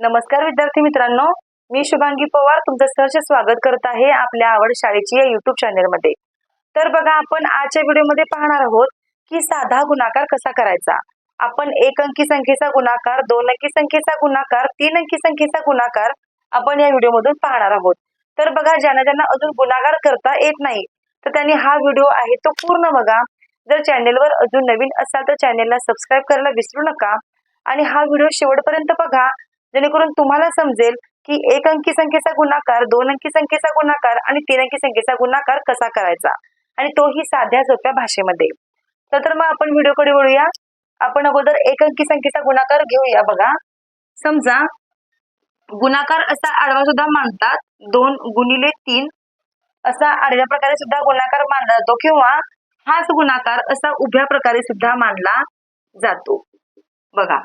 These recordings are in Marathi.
नमस्कार विद्यार्थी मित्रांनो. मी शुभांगी पवार तुमचं सहर्ष स्वागत करत आहे आपल्या आवड शाळेची या युट्यूब चॅनेलमध्ये तर बघा आपण आजच्या व्हिडिओमध्ये पाहणार आहोत की साधा गुणाकार कसा करायचा? आपण एक अंकी संख्येचा गुणाकार दोन अंकी संख्येचा गुणाकार तीन अंकी संख्येचा गुणाकार आपण या व्हिडिओमधून पाहणार आहोत. तर बघा ज्यांना ज्यांना अजून गुणाकार करता येत नाही तर त्यांनी हा व्हिडिओ आहे तो पूर्ण बघा. जर चॅनेलवर अजून नवीन असाल तर चॅनेलला सबस्क्राईब करायला विसरू नका. आणि हा व्हिडिओ शेवटपर्यंत बघा. जेणेकरून तुम्हाला समजेल की एक अंकी संख्येचा गुणाकार दोन अंकी संख्येचा गुणाकार आणि तीन अंकी संख्येचा गुणाकार कसा करायचा? आणि तोही साध्या सोप्या भाषेमध्ये. तर तर मग आपण व्हिडिओकडे वळूया. आपण अगोदर एक अंकी संख्येचा गुणाकार घेऊया बघा. समजा गुणाकार असा आडवा सुद्धा मानतात दोन गुणिले तीन असा आडव्या प्रकारे सुद्धा गुणाकार मानला जातो किंवा हाच गुणाकार असा उभ्या प्रकारे सुद्धा मानला जातो. बघा.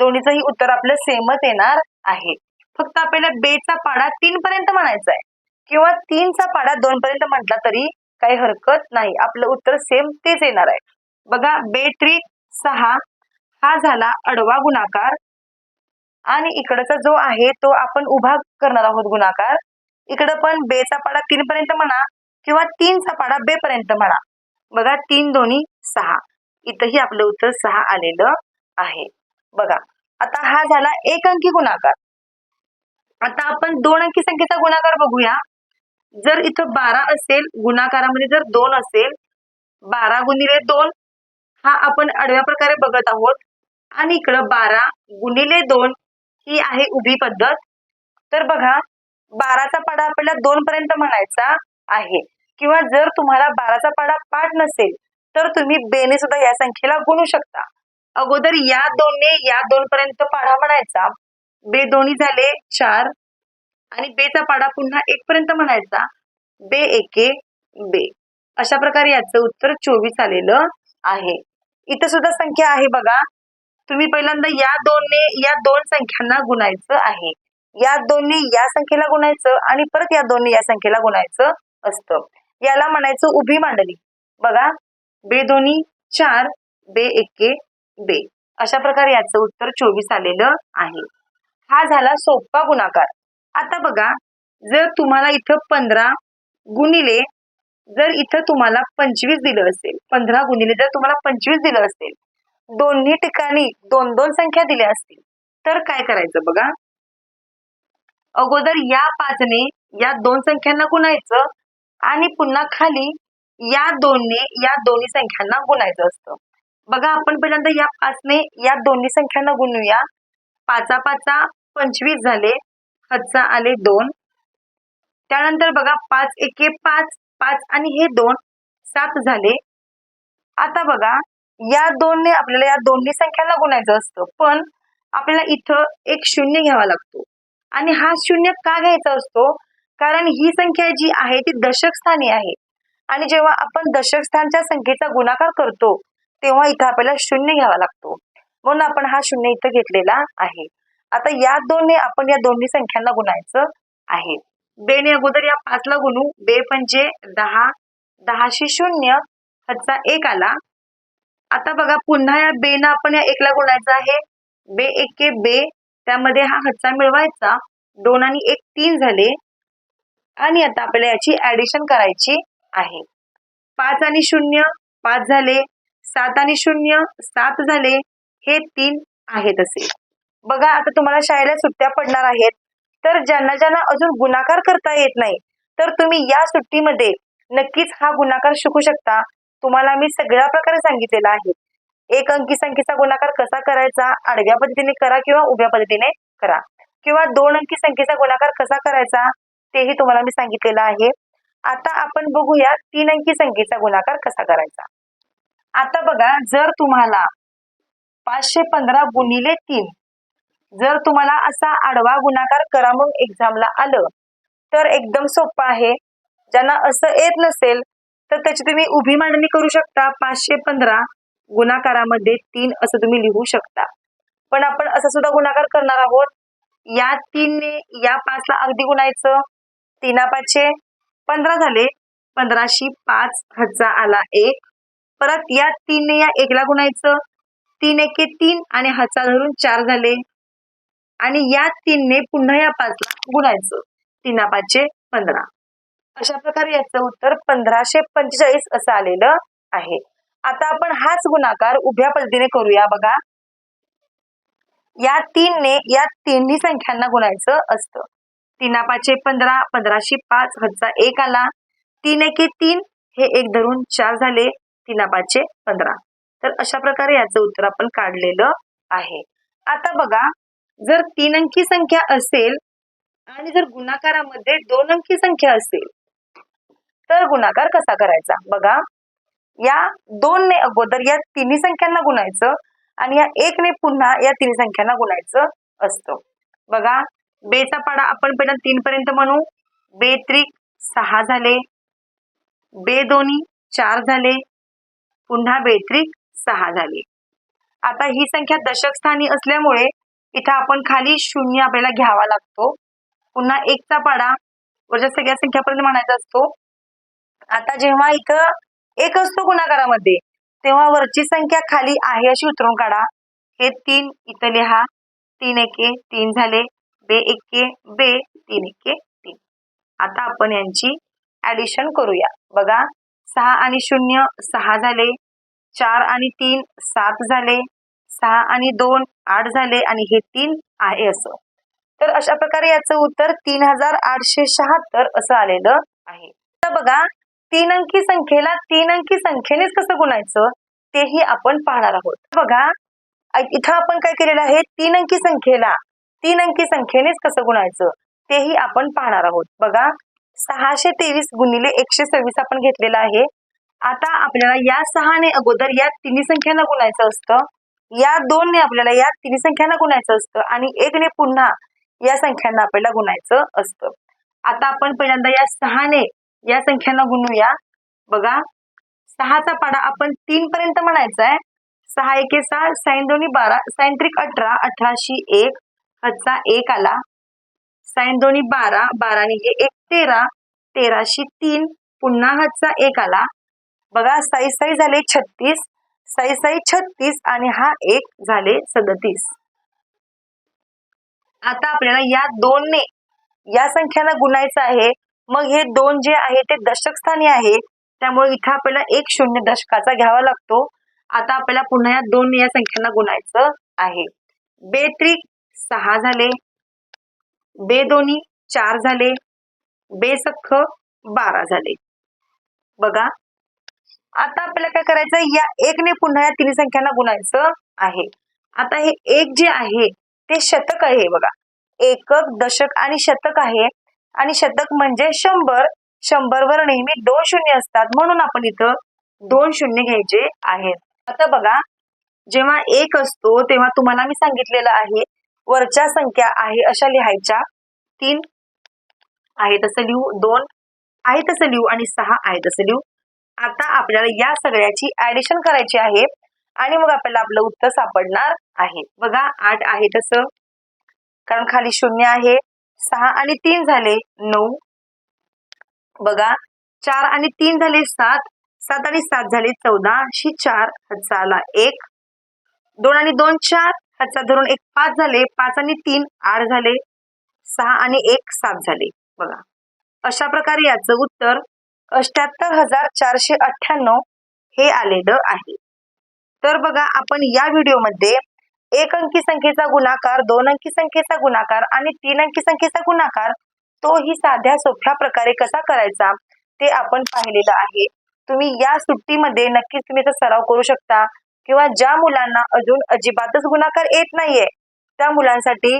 दोन्हीचंही उत्तर आपलं सेमच येणार आहे. फक्त आपल्याला बेचा पाडा तीन पर्यंत म्हणायचा आहे किंवा तीनचा पाडा दोन पर्यंत म्हटला तरी काही हरकत नाही. आपलं उत्तर सेम तेच येणार आहे. बघा बे सहा हा झाला अडवा गुणाकार. आणि इकडचा जो आहे तो आपण उभा करणार आहोत गुणाकार. इकडं पण बेचा पाडा तीन पर्यंत म्हणा किंवा तीनचा पाडा बे पर्यंत म्हणा. बघा तीन दोन्ही सहा. इथंही आपलं उत्तर सहा आलेलं आहे. बघा आता हा झाला एक अंकी गुणाकार. आता आपण दोन अंकी संख्येचा गुणाकार बघूया. जर इथं बारा असेल गुणाकारामध्ये जर दोन असेल बारा गुणिले दोन हा आपण आडव्या प्रकारे बघत आहोत. आणि इकडं बारा गुणिले दोन ही आहे उभी पद्धत. तर बघा बाराचा पाडा आपल्याला दोन पर्यंत म्हणायचा आहे. किंवा जर तुम्हाला बाराचा पाडा पाठ नसेल तर तुम्ही बेने सुद्धा या संख्येला गुणू शकता. अगोदर या दोनने या दोन पर्यंत पाढा म्हणायचा. बे दोन्ही झाले चार. आणि बेचा पाडा पुन्हा एक पर्यंत म्हणायचा. बे एके बे. अशा प्रकारे याचं उत्तर चोवीस आलेलं आहे. इथं सुद्धा संख्या आहे बघा. तुम्ही पहिल्यांदा या दोनने या दोन संख्यांना गुणायचं आहे. या दोनने या संख्येला गुणायचं आणि परत या दोनने या संख्येला गुणायचं असतं. याला म्हणायचं उभी मांडणी. बघा. बे दोन्ही चार बे एके बे अशा प्रकारे याचं उत्तर चोवीस आलेलं आहे. हा झाला सोपा गुणाकार. आता बघा जर तुम्हाला इथं पंधरा गुणिले जर इथं तुम्हाला पंचवीस दिलं असेल पंधरा गुणिले जर तुम्हाला पंचवीस दिलं असेल दोन्ही ठिकाणी दोन दोन संख्या दिल्या असतील तर काय करायचं बघा? अगोदर या पाचने या दोन संख्यांना गुणायचं आणि पुन्हा खाली या दोनने या दोन्ही संख्यांना गुणायचं असतं. बघा आपण पहिल्यांदा या पाचने या दोन्ही संख्यांना गुणूया. पाचा पाचा पंचवीस झाले हातचा आले दोन. त्यानंतर बघा पाच एके पाच पाच आणि हे दोन सात झाले. आता बघा या दोनने आपल्याला या दोन्ही संख्यांना गुणायचं असतं पण आपल्याला इथं एक शून्य घ्यावा लागतो. आणि हा शून्य का घ्यायचा असतो? कारण ही संख्या जी आहे ती दशक स्थानी आहे. आणि जेव्हा आपण दशक स्थानच्या संख्येचा गुणाकार करतो तेव्हा इथं आपल्याला शून्य घ्यावा लागतो. म्हणून आपण हा शून्य इथं घेतलेला आहे. आता या दोन्ही आपण या दोन्ही संख्यांना गुणायचं आहे. बेने अगोदर या पाचला गुणू. बे म्हणजे दहा. दहाशे शून्य. हातचा एक आला. आता बघा पुन्हा या बेनं आपण या एकला गुणायचं आहे. बे एके बे. त्यामध्ये हा हच्चा मिळवायचा. दोन आणि एक तीन झाले. आणि आता आपल्याला याची ऍडिशन करायची आहे. पाच आणि शून्य. पाच झाले. सात आणि शून्य सात झाले हे तीन आहेत असे. बघा आता तुम्हाला शाळेला सुट्ट्या पडणार आहेत. तर ज्यांना ज्यांना अजून गुणाकार करता येत नाही तर तुम्ही या सुट्टीमध्ये नक्कीच हा गुणाकार शिकू शकता. तुम्हाला मी सगळ्या प्रकारे सांगितलेला आहे. एक अंकी संख्येचा गुणाकार कसा करायचा? आडव्या पद्धतीने करा किंवा उभ्या पद्धतीने करा. किंवा दोन अंकी संख्येचा गुणाकार कसा करायचा? तेही तुम्हाला मी सांगितलेलं आहे. आता आपण बघूया तीन अंकी संख्येचा गुणाकार कसा करायचा? आता बघा जर तुम्हाला पाचशे पंधरा गुणिले तीन जर तुम्हाला असा आडवा गुणाकार करा मग एक्झामला आलं तर एकदम सोपं आहे. ज्यांना असं येत नसेल तर त्याची तुम्ही उभी मांडणी करू शकता. पाचशे पंधरा गुणाकारामध्ये तीन असं तुम्ही लिहू शकता. पण आपण असं सुद्धा गुणाकार करणार आहोत. या तीनने या पाचला अगदी गुणायचं. तीना पाचशे पंधरा झाले. पंधराशे पाच हजार आला एक. परत या तीनने या एकला गुणायचं. तीन एके तीन आणि हाचा धरून चार झाले. आणि या तीनने पुन्हा या पाचला गुणायचं. तीना पाचशे पंधरा. अशा प्रकारे याचं उत्तर पंधराशे पंचेचाळीस असं आलेलं आहे. आता आपण हाच गुणाकार उभ्या पद्धतीने करूया बघा. या तीनने या तिन्ही संख्यांना गुणायचं असतं. तीना पाचशे पंधरा पंधराशे पाच हजार एक आला. तीन एके तीन हे एक धरून चार झाले. तीना पाचशे पंधरा. तर अशा प्रकारे याचं उत्तर आपण काढलेलं आहे. आता बघा जर तीन अंकी संख्या असेल आणि जर गुणाकारामध्ये दोन अंकी संख्या असेल तर गुणाकार कसा करायचा? बघा या दोन ने अगोदर या तिन्ही संख्यांना गुणायचं आणि या एक ने पुन्हा या तिन्ही संख्यांना गुणायचं असतं. बघा बेचा पाडा आपण पहिला तीन पर्यंत म्हणू. बे त्रिक सहा झाले. बे दोन्ही चार झाले. पुन्हा बेत्रिक सहा झाली. आता ही संख्या दशक स्थानी असल्यामुळे इथं आपण खाली शून्य आपल्याला घ्यावा लागतो. पुन्हा एकचा पाडा वरच्या सगळ्या संख्यापर्यंत म्हणायचा असतो. आता जेव्हा इथं एक असतो गुणाकारामध्ये तेव्हा वरची संख्या खाली आहे अशी उतरून काढा. हे तीन इथं लिहा. तीन एके तीन झाले. बे एके बे तीन एके तीन. आता आपण यांची ऍडिशन करूया. बघा सहा आणि शून्य सहा झाले. चार आणि तीन सात झाले. सहा आणि दोन आठ झाले आणि हे तीन आहे असं. तर अशा प्रकारे याचं उत्तर तीन हजार आठशे शहात्तर असं आलेलं आहे. तर बघा तीन अंकी संख्येला तीन अंकी संख्येनेच कसं गुणायचं तेही आपण पाहणार आहोत. बघा इथं आपण काय केलेलं आहे? तीन अंकी संख्येला तीन अंकी संख्येनेच कसं गुणायचं तेही आपण पाहणार आहोत. बघा सहाशे तेवीस गुणिले एकशे सव्वीस आपण घेतलेला आहे. आता आपल्याला या सहाने अगोदर या तिन्ही संख्यांना गुणायचं असतं. या दोनने आपल्याला या तिन्ही संख्यांना गुणायचं असतं आणि एकने पुन्हा या संख्यांना आपल्याला गुणायचं असतं. आता आपण पहिल्यांदा या सहाने या संख्यांना गुणूया. बघा सहाचा पाडा आपण तीन पर्यंत म्हणायचा आहे सहा एके सहा साईन दोन्ही बारा साईन त्रिक अठरा अठराशी एक हचा एक आला. साईन दोन्ही बारा बाराने हे एक तेरा. तेराशे तीन पुन्हा हातचा एक आला. बघा साई साई झाले छत्तीस. साई साई छत्तीस आणि हा एक झाले सदतीस. आता आपल्याला या दोनने या संख्येला गुणायचं आहे. मग हे दोन जे आहे ते दशक स्थानी आहे. त्यामुळे इथं आपल्याला एक शून्य दशकाचा घ्यावा लागतो. आता आपल्याला पुन्हा या दोन या संख्यांना गुणायचं आहे. बेत्रिक सहा झाले. बे दोन्ही चार झाले. बेसख्ख बारा झाले. बघा. आता आपल्याला काय करायचं? या एकने पुन्हा या तिन्ही संख्यांना गुणायचं आहे. आता हे एक जे आहे ते शतक आहे बघा. एकक दशक आणि शतक आहे. आणि शतक म्हणजे शंभर. शंभर वर नेहमी दोन शून्य असतात म्हणून आपण इथं दोन शून्य घ्यायचे आहेत. आता बघा. जेव्हा एक असतो तेव्हा तुम्हाला मी सांगितलेलं आहे वरच्या संख्या आहे अशा लिहायच्या. तीन आहे तसं लिहू दोन आहे तसं लिहू आणि सहा आहे तसं लिहू. आता आपल्याला या सगळ्याची ऍडिशन करायची आहे आणि मग आपल्याला आपलं उत्तर सापडणार आहे. बघा आठ आहे तसं. कारण खाली शून्य आहे. सहा आणि तीन झाले नऊ. बघा चार आणि तीन झाले सात. सात आणि सात झाले चौदा. शी चार हजार एक. दोन आणि दोन चार. ह्याचा धरून एक पाच झाले पाच आणि तीन आठ झाले सहा आणि एक सात झाले. बघा. अशा प्रकारे याचं उत्तर अष्ट्याहत्तर हजार चारशे अठ्ठ्याण्णव हे आलेलं आहे. तर बघा आपण या व्हिडिओमध्ये एक अंकी संख्येचा गुणाकार दोन अंकी संख्येचा गुणाकार आणि तीन अंकी संख्येचा गुणाकार तोही साध्या सोप्या प्रकारे कसा करायचा ते आपण पाहिलेलं आहे. तुम्ही या सुट्टीमध्ये नक्कीच तुम्ही सराव करू शकता. किंवा ज्या मुलांना अजून अजिबातच गुणाकार येत नाहीये त्या मुलांसाठी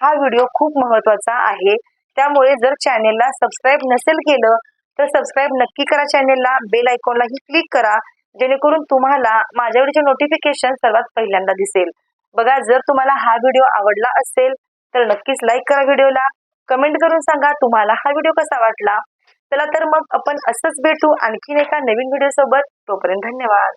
हा व्हिडिओ खूप महत्त्वाचा आहे. त्यामुळे जर चॅनेलला सबस्क्राईब नसेल केलं तर सबस्क्राईब नक्की करा चॅनेलला. बेल आयकॉनलाही क्लिक करा जेणेकरून तुम्हाला माझ्या व्हिडिओचे नोटिफिकेशन सर्वात पहिल्यांदा दिसेल. बघा जर तुम्हाला हा व्हिडिओ आवडला असेल तर नक्कीच लाईक करा व्हिडिओला. कमेंट करून सांगा तुम्हाला हा व्हिडिओ कसा वाटला. चला तर मग आपण असंच भेटू आणखीन एका नवीन व्हिडिओ सोबत तोपर्यंत धन्यवाद.